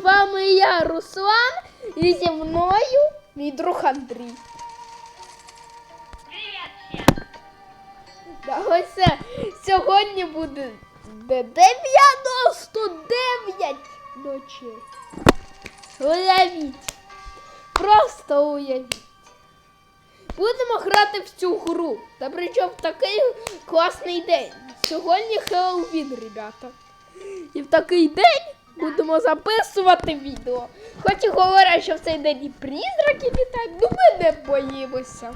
вами я, Руслан, і зі мною мій друг Андрій. Привет всем! Да, ось це сьогодні буде де 99 ночей. Уявіть. Просто уявіть. Будемо грати в цю гру. Та причому в такий класний день. Сьогодні Хеллоуін, ребята. І в такий день будемо записувати відео. Хоч і говорять, що в цей день і призраки літають, ну ми не боїмося.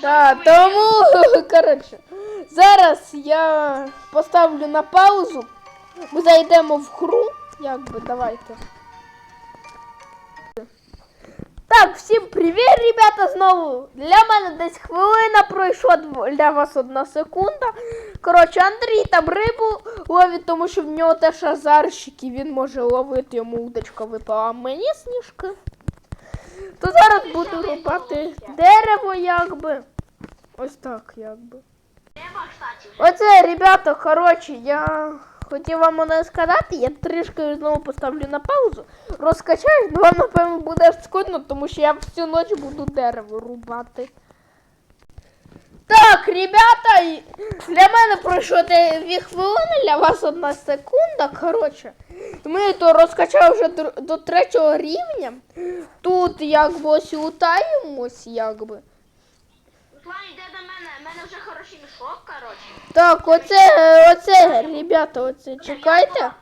Да, тому, коротше, зараз я поставлю на паузу. Ми зайдемо в гру. Якби, давайте. Так, всім привіт, ребята, знову. Для мене десь хвилина пройшла, для вас одна секунда. Коротше, Андрій там рибу ловить, тому що в нього теж азарщик, і він може ловити, йому удочка випала, а мені сніжки. То зараз буду рубати дерево, якби. Ось так, якби. Оце, ребята, коротше, я хотів вам одне сказати, я трішки знову поставлю на паузу, розкачаю, ну вам, напевно, буде скудно, тому що я всю ніч буду дерево рубати. Так, ребята, для мене пройшло 2 хвилини, для вас одна секунда. Коротше, ми то розкачали вже до- третього рівня. Тут якби ось лутаємось, якби. Руслан, йде до мене. У мене вже хороший мішок, коротше. Так, оце, оце, ребята, оце, чекайте.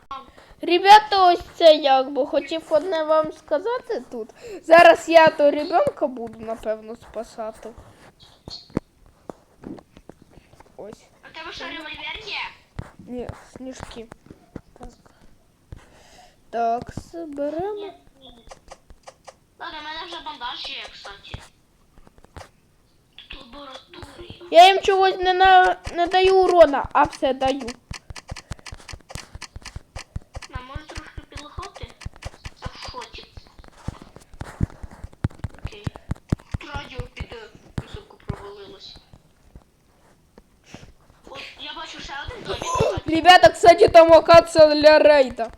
Ребята, ось це якби хотів одне вам сказати тут. Зараз я то ребенка буду, напевно, спасати. Ось. У тебе що, револьвер є? Ні, сніжки. Так. Так, зберемо. Ні. Ладно, у мене вже бандаж є, кстати. Тут лабораторія. Я їм чогось не, на, не даю урона, а все даю. Нам може трошки підлихати? Я в. Окей. Радіо під високо провалилось. От я бачу ще один домик. Ребята, кстати, там локація для рейда.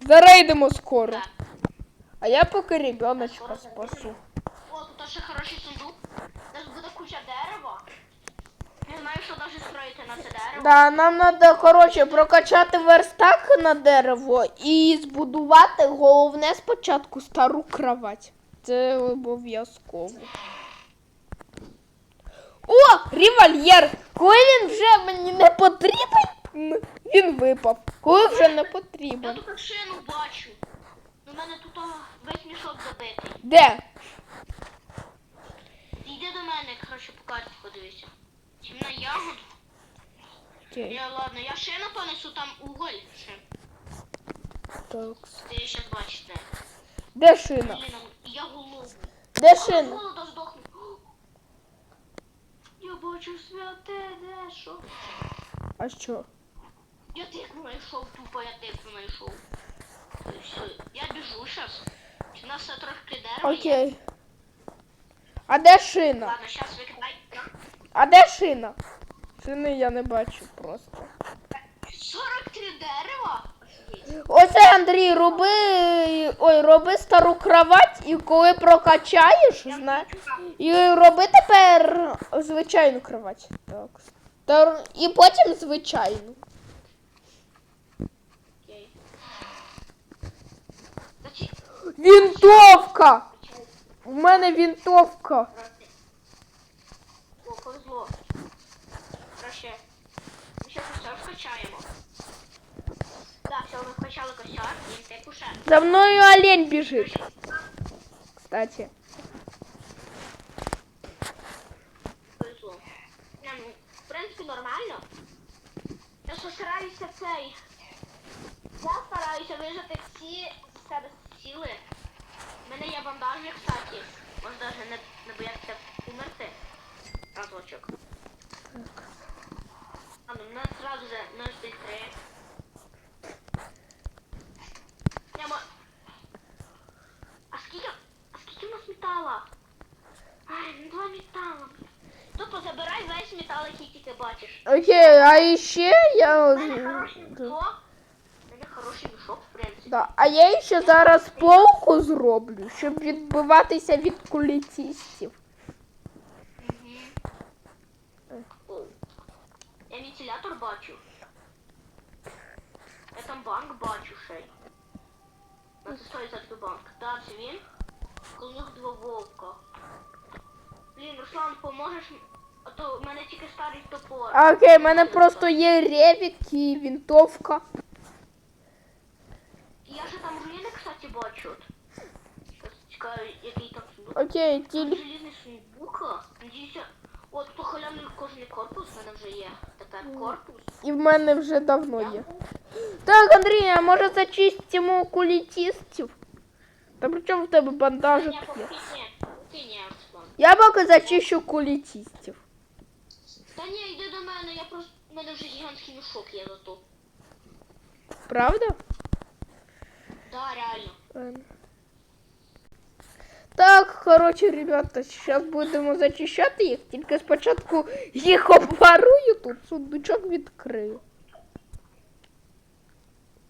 Зарейдимо скоро. Так. А я поки ребеночка спасу. О, тут ще хороший сундук. Зараз буде куча дерева. Не знаю, що навіть строїти на це дерево. Да, нам треба, коротше, прокачати верстак на дерево і збудувати головне спочатку стару кровать. Це обов'язково. О, револьєр! Коли він вже мені не потрібен, він випав. Коли вже не потрібен. Я тут шину бачу. У мене тут весь мішок забитий. Де? Йди до мене, коротше, по карті подивися. Чим на ягоду? Окей. Я ладно, я шину понесу там уголь. Ще. Так. Ти ще бачите. Де шина? Блін, я голову. Де шина? голоду здохну. Я бачу святе, де що? А що? Я тикну знайшов, тупо я тикну знайшов. Я біжу зараз. У нас все трошки дерева є. Окей. А де шина? Ладно, зараз викидай. А де шина? Шини я не бачу просто. 43 дерева? Оце Андрій, роби. Ой, роби стару кровать і коли прокачаєш, знаєш. І роби тепер звичайну кровать. Так. Та- І потім звичайну. Окей. Вінтовка! У мене вінтовка. О, повезло. Краще. Ми ще костер вкачаємо. Так, все, ми вкачали костер, і ти куше. За мною олень біжить, кстати. Повезло. Ну, в принципі, нормально. Я що стараюся цей. Я стараюся вижити всі з себе сили. У мене є бандажі, кстати. Можна навіть не, не боятися умерти. Разочок. Ну, у нас сразу же 0,3. Я мо... А скільки... А скільки у нас метала? Ай, ну два метала. Тупо забирай весь метал, який бачиш. Окей, а ще я. У мене хороший мішок. хороший мішок, в принципі. Да. А я ще зараз полку зроблю, щоб відбиватися від кулітістів. Я вентилятор бачу. Я там банк бачу ще. й. На це 100% банк. Так, це він. Коло два вовка. Блін, Руслан, поможеш? А то в мене тільки старий топор. А, Окей, в мене просто є ревік і вінтовка. Я ще там руїни, кстати, бачу. Чекаю, який там сундук. Окей, тільки. желізний сундук. Надіюся. От то халявний кожний корпус в мене вже є. Корпус. І в мене вже давно є. Так, Андрій, а може зачистимо кулітістів? Та при чому в тебе бандажик є? Я поки зачищу кулітістів. Та ні, йди до мене, я просто. У мене вже гігантський мішок є зато. Правда? Да, реально. Так, коротше, ребята, зараз будемо зачищати їх. Тільки спочатку їх обварую, тут сундучок відкрию.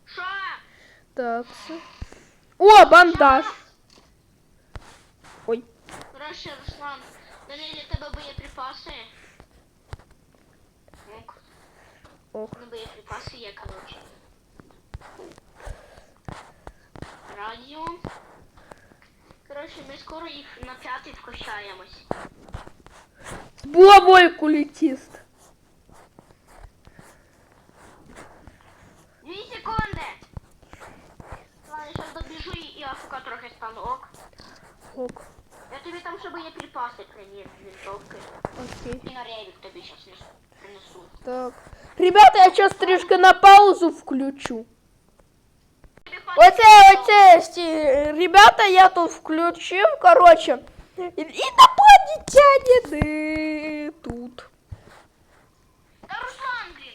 Що? Так. все. О, бандаж. Ой. Коротше, Руслан, для тебе боєприпаси. Ок, Ох. ну боєприпаси є, коротше. Радіо. Коротше, ми скоро їх на п'ятий вкощаємось. З булавою кулітіст. Дві секунди! Ладно, я зараз добіжу і і АФК трохи стану, ок. Ок. Я тобі там ще боєприпаси приніс, вінтовки. Окей. І на ревік тобі зараз принесу. Так. Ребята, я зараз трішки на паузу включу. Оце, оце, всі, ребята, я тут включив, короче. І, інопланетяни тут. Та Руслан, блін!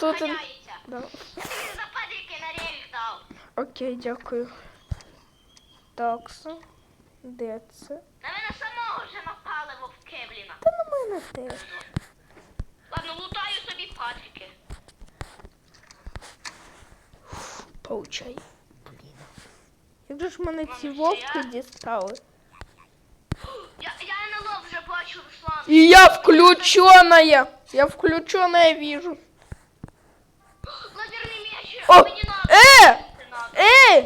Тут ганяється. да. Я тобі западики на ревік дав. Окей, дякую. Такса. Де це? На мене самого вже напали вовки, блін. Та на мене теж. Ладно, лутаю собі патрики. Получай. Блін. Як же ж мене ці вовки дістали? Я, я НЛО вже бачу, Руслан. І я включеная. Я включеная вижу. Лазерний меч, О, мені надо. е! Це надо. Ей!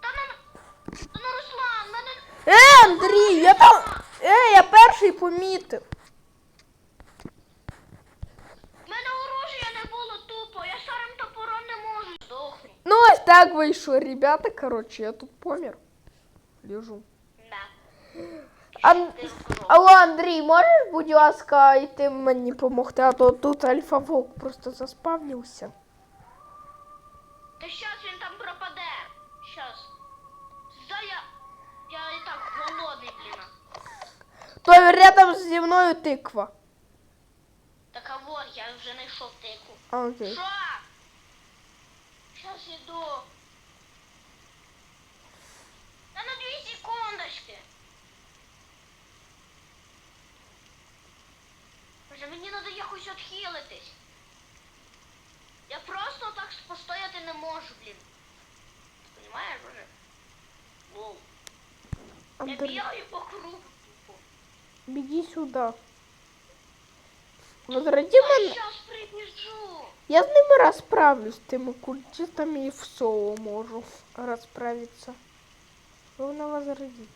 Та ну, та ну, Руслан, мене... Е, Андрій, я там. Е, я перший помітив. так вийшло, ребята. Короче, я тут помер. Лежу. Да. Ан... Ти здоров. Алло, Андрій, можеш, будь ласка, йти мені допомогти, а то тут альфа вовк просто заспавнився. Та щас він там пропаде. Щас. Да я... Я і так голодний, блін. То рядом зі мною тиква. Так а вот, я вже знайшов тику. А, окей. Що? Щас іду. Боже, мені треба якось відхилитись. Я просто так постояти не можу, блін. Ти Понимаєш, боже? Лоу. Я Андрій, бігаю по кругу тупо. біги сюди. Возроди Я мене. Я з ними розправлюсь, з тими культистами і в соло можу розправитися. Головне возроди.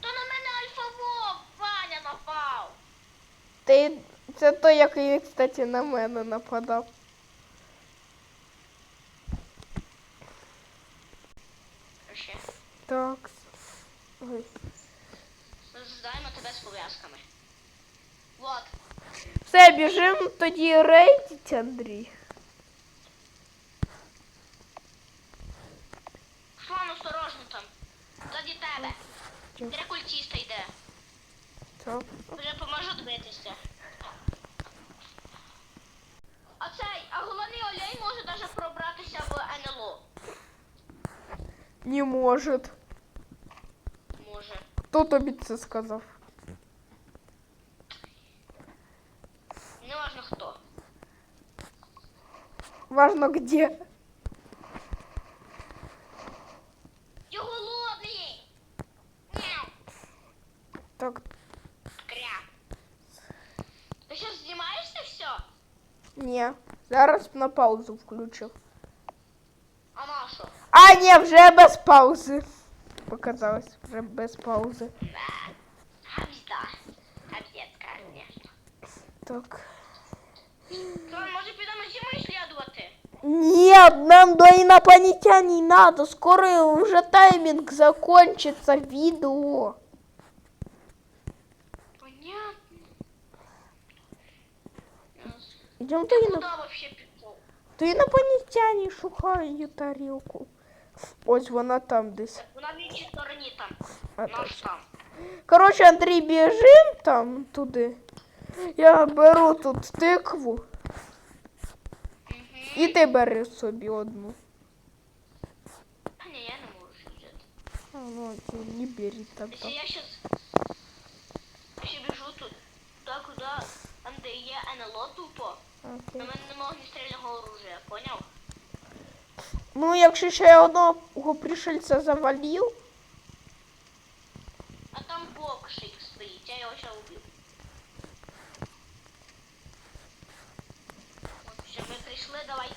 То на мене альфа-вов, Ваня напав. Ти це той, який, кстати, на мене нападав. Ще. Так. Ой. Здаємо тебе з пов'язками. Вот. Все, біжимо тоді рейдіть, Андрій. Шлан осторожно там. Ззаді тебе. Чого? Три культіста йде. Так. Вже поможу дивитися. А цей, а головний олень може навіть пробратися в НЛО. Не може. Може. Хто тобі це сказав? Неважно хто. Важно где. Зараз на паузу включив. А на що? А, ні, вже без паузи. Показалось, вже без паузи. Да. Габзда. Габзец, конечно. Так. То, може підемо зимою слідувати? Нет, нам до инопланетян не надо. Скоро уже тайминг закончится видео. Понятно. Идем до, Ти ино... куди вообще пішов? до инопланетяне шукають тарілку. Ось вона там десь. Вона в іншій стороні там. А, Наш там. Коротше, Андрій, біжим там туди. Я беру тут тикву. Угу. І ти бери собі одну. А ні, я не можу взяти. А, ну, не бери Якщо я щас ще біжу тут, туди, куди, там де є НЛО тупо, Окей. мене немає огнестрільного оружия, поняв? Ну, якщо ще одного пришельця завалив, А там бокшик стоїть, я його ще убив. Прийшли, давай.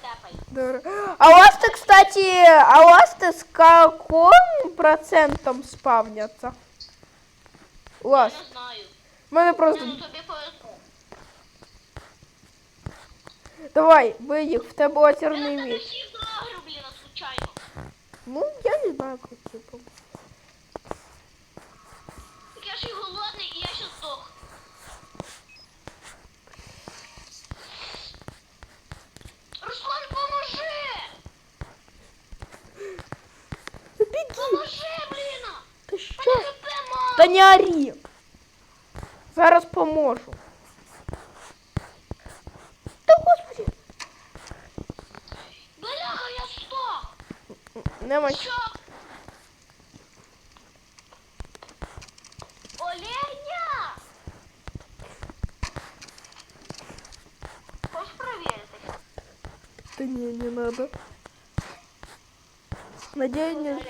Добре. А у вас ты, кстати, а у вас ты с каким процентом спавняться? У Я не знаю. У мене просто. ну тобі повезло. Давай, виїх, в тебе меч. а случайно. Ну, я не знаю, типу. Так я ж і голодний, і я ще здох. Руслан, поможи! Поможи, блін! ти Мене що? хп мало! Та не орі. Зараз поможу. Та господи, Бляха, я здох! нема. Що? Оленя! Хочеш перевірити? Та ні, не надо. Надеюсь,